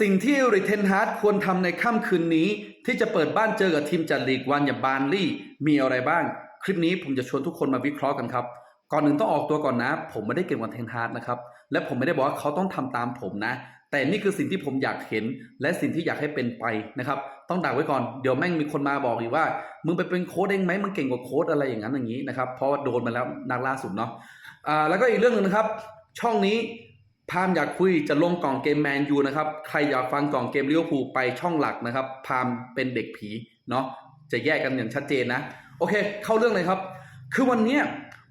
สิ่งที่ริเทนฮาร์ดควรทำในค่ำคืนนี้ ที่จะเปิดบ้านเจอกับทีมจัดลีกวันอย่างบานลี่มีอะไรบ้าง คลิปนี้ผมจะชวนทุกคนมาวิเคราะห์กันครับ ก่อนหนึ่งต้องออกตัวก่อนนะ ผมไม่ได้เก่งกว่าเทนฮาร์ดนะครับ และผมไม่ได้บอกว่าเขาต้องทำตามผมนะ แต่นี่คือสิ่งที่ผมอยากเห็น และสิ่งที่อยากให้เป็นไปนะครับ ต้องดักไว้ก่อนเดี๋ยวแม่งมีคนมาบอกอีกว่า มึงไปเป็นโค้ดเองไหมมึงเก่งกว่าโค้ดอะไรอย่างนั้นอย่างนี้นะครับเพราะว่าโดนมาแล้วนักล่าสุดเนาะอ่าแล้วก็อีกเรื่องหนึ่งนะครับ ช่องนี้ พามอยากคุยจะลงกล่องเกมแมนยูนะครับ ใครอยากฟังกล่องเกมลิเวอร์พูลไปช่องหลักนะครับ พามเป็นเด็กผีเนาะจะแยกกันอย่างชัดเจนนะ โอเค เข้าเรื่องเลยครับ คือวันนี้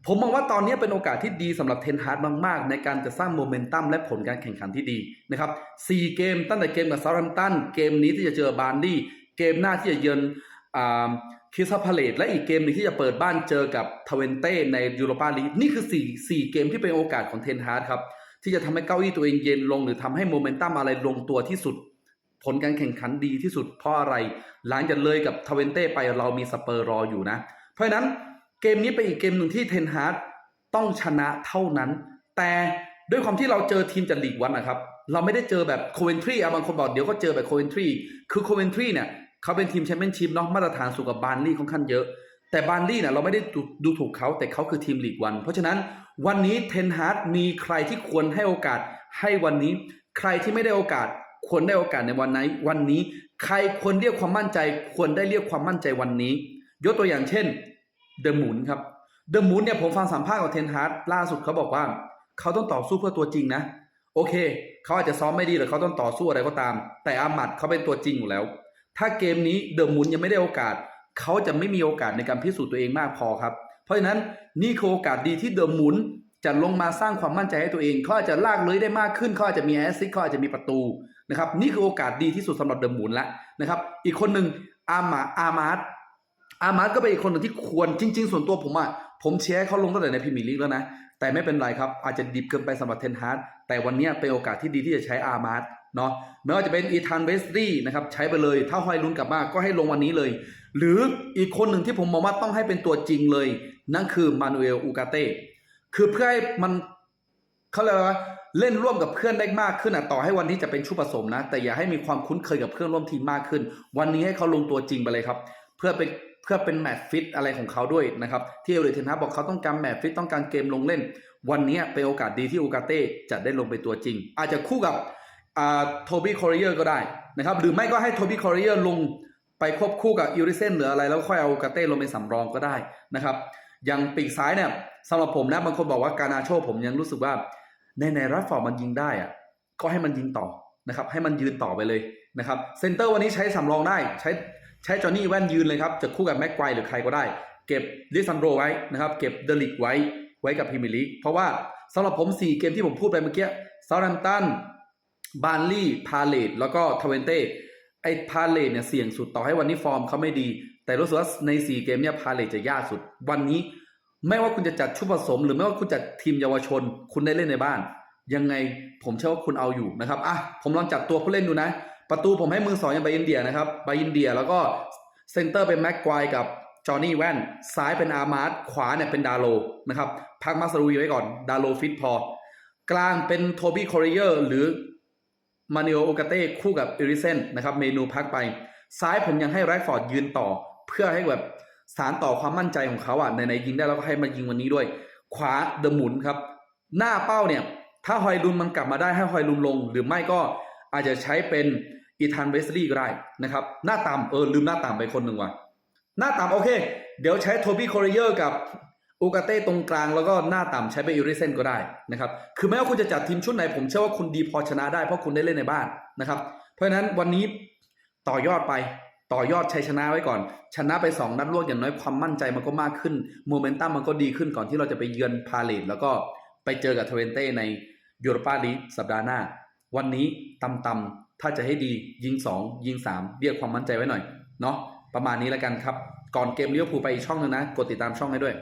ผมมองว่าตอนนี้เป็นโอกาสที่ดีสำหรับเทนฮาร์ดมาก ๆ ในการจะสร้างโมเมนตัมและผลการแข่งขันที่ดีนะครับสี่เกมตั้งแต่เกมกับซารัมตันเกมนี้ที่จะเจอบาร์นลี่เกมหน้าที่จะเยือนคิสพาเลตและอีกเกมหนึงที่จะเปิดบ้านเจอกับทเวนเต้ในยูโรปาลีกนี่คือ4 4เกมที่เป็นโอกาสของเทนฮาร์ดครับ ที่จะทำให้เก้าอี้ตัวเองเย็นลง หรือทำให้โมเมนตัมอะไรลงตัวที่สุด ผลการแข่งขันดีที่สุดเพราะอะไร หลังจากเลยกับทเวนเต้ไปเรามีสเปอร์รออยู่นะ เพราะฉะนั้นเกมนี้เป็นอีกเกมหนึ่งที่เทนฮาร์ดต้องชนะเท่านั้น แต่ด้วยความที่เราเจอทีมจากลีกวันนะครับ เราไม่ได้เจอแบบโคเวนทรีอะบางคนบอกเดี๋ยวก็เจอแบบโคเวนทรีคือโคเวนทรีเนี่ยเขาเป็นทีมแชมเปี้ยนชิพเนาะมาตรฐานสูงกับบาร์นลี่ค่อนข้างเยอะ แต่บาร์นลี่เนี่ยเราไม่ได้ดูดูถูกเขาแต่เขาคือทีมลีกวันเพราะฉะนั้นวันนี้เทนฮาร์ดมีใครที่ควรให้โอกาสให้วันนี้ ใครที่ไม่ได้โอกาสควรได้โอกาสในวันไหนวันนี้ ใครควรเรียกความมั่นใจ ควรได้เรียกความมั่นใจวันนี้ ยกตัวอย่างเช่นเดอะมูนครับเดอะมูนเนี่ยผมฟังสัมภาษณ์ของเทนฮาร์ดล่าสุดเขาบอกว่า เขาต้องต่อสู้เพื่อตัวจริงนะ โอเค เขาอาจจะซ้อมไม่ดีหรือเขาต้องต่อสู้อะไรก็ตาม แต่อามัดเขาเป็นตัวจริงอยู่แล้ว ถ้าเกมนี้เดอะมุนยังไม่ได้โอกาส เขาจะไม่มีโอกาสในการพิสูจน์ตัวเองมากพอครับ เพราะฉะนั้นนี่คือโอกาสดีที่เดอะมุนจะลงมาสร้างความมั่นใจให้ตัวเองเขาอาจจะลากเลยได้มากขึ้นเขาอาจจะมีแอสซิสเขาอาจจะมีประตูนะครับนี่คือโอกาสดีที่สุดสำหรับเดอะมุนแล้วนะครับ อีกคนหนึ่งอามาอามาร์ตอามาร์ตก็เป็นอีกคนหนึ่งที่ควรจริง ๆ ส่วนตัวผมอะผมเชียร์เขาลงตั้งแต่ในพรีเมียร์ลีกแล้วนะแต่ไม่เป็นไรครับอาจจะดิบเกินไปสำหรับเทนฮาร์ดแต่วันนี้เป็นโอกาสที่ดีที่จะใช้อามาร์ต เนาะไม่ว่าจะเป็นอีธานเวสตี้นะครับใช้ไปเลย ถ้าฮอยลุ้นกลับมาก็ให้ลงวันนี้เลย หรืออีกคนหนึ่งที่ผมมองว่าต้องให้เป็นตัวจริงเลย นั่นคือมานูเอลอูกาเต้คือเพื่อให้มันเขาเรียกว่าเล่นร่วมกับเพื่อนได้มากขึ้นอะต่อให้วันนี้จะเป็นชุดผสมนะ แต่อย่าให้มีความคุ้นเคยกับเพื่อนร่วมทีมมากขึ้น วันนี้ให้เขาลงตัวจริงไปเลยครับ เพื่อเป็นเพื่อเป็นแมตช์ฟิตอะไรของเขาด้วยนะครับที่เอริเทนฮาบอกเขาต้องการแมตช์ฟิตต้องการเกมลงเล่น วันนี้เป็นโอกาสดีที่อูกาเต้จะได้ลงไปตัวจริง อาจจะคู่กับ โทบี้คอริเออร์ก็ได้นะครับ หรือไม่ก็ให้โทบี้คอริเออร์ลงไปควบคู่กับอิริเซนหรืออะไร แล้วค่อยเอากาเต้ลงเป็นสำรองก็ได้นะครับ อย่างปีกซ้ายเนี่ยสำหรับผมนะบางคนบอกว่าการนาโชผมยังรู้สึกว่าในในรัฟฟอร์มันยิงได้อะก็ให้มันยิงต่อนะครับ ให้มันยืนต่อไปเลยนะครับเซนเตอร์วันนี้ใช้สำรองได้ใช้ใช้จอห์นนี่แว่นยืนเลยครับจะคู่กับแม็กไกวหรือใครก็ได้ เก็บลิซันโดไว้นะครับเก็บเดลิกไว้ไว้กับพรีเมียร์ลีเพราะว่าสำหรับผม 4 เกมที่ผมพูดไปเมื่อกี้ซา u ์ h มตัน บาร์ลี่พาเลตแล้วก็ทเวนเต้ไอ้พาเลตเนี่ยเสี่ยงสุดต่อให้วันนี้ฟอร์มเขาไม่ดี แต่รู้สึกว่าใน 4 เกมเนี่ยพาเลตจะยากสุด วันนี้ไม่ว่าคุณจะจัดชุดผสม หรือไม่ว่าคุณจัดทีมเยาวชน คุณได้เล่นในบ้าน ยังไงผมเชื่อว่าคุณเอาอยู่นะครับอะผมลองจัดตัวผู้เล่นดูนะ ประตูผมให้มือสองยังไปอินเดียนะครับไปอินเดียแล้วก็เซนเตอร์เป็นแม็กควายกับจอห์นนี่แว่น ซ้ายเป็นอาร์มาร์ตขวาเนี่ยเป็นดาโลนะครับพักมาสรูวีไว้ก่อน ดาโลฟิตพอ กลางเป็นโทบี้คอริเออร์หรือ มานิโอโอกาเต้คู่กับเอริเซนนะครับเมนูพักไป ซ้ายผมยังให้แรฟอร์ดยืนต่อ เพื่อให้แบบสารต่อความมั่นใจของเขาอะในๆยิงได้แล้วก็ให้มายิงวันนี้ด้วย ขวาเดอะหมุนครับ หน้าเป้าเนี่ย ถ้าฮอยลุนมันกลับมาได้ให้ฮอยลุนลง หรือไม่ก็อาจจะใช้เป็นอีธานเวสลีย์ก็ได้นะครับ หน้าต่ำเออลืมหน้าต่ำไปคนหนึ่งว่ะหน้าต่ำโอเค เดี๋ยวใช้โทบี้คอริเออร์กับ อูกาเต้ตรงกลางแล้วก็หน้าต่ำใช้ไปอิริเซนก็ได้นะครับคือไม่ว่าคุณจะจัดทีมชุดไหนผมเชื่อว่าคุณดีพอชนะได้เพราะคุณได้เล่นในบ้านนะครับ เพราะฉะนั้นวันนี้ต่อยอดไปต่อยอดชัยชนะไว้ก่อน ชนะไป 2 นัดรวดอย่างน้อยความมั่นใจมันก็มากขึ้นโมเมนตัมมันก็ดีขึ้นก่อนที่เราจะไปเยือนพาเลตแล้วก็ไปเจอกับทเวนเต้ในยูโรปาลีกสัปดาห์หน้า วันนี้ตำๆถ้าจะให้ดียิง 2 ยิง 3เรียกความมั่นใจไว้หน่อยเนาะประมาณนี้แล้วกันครับ ก่อนเกมเลี้ยวภูไปอีกช่องหนึงนะ กดติดตามช่องให้ด้วย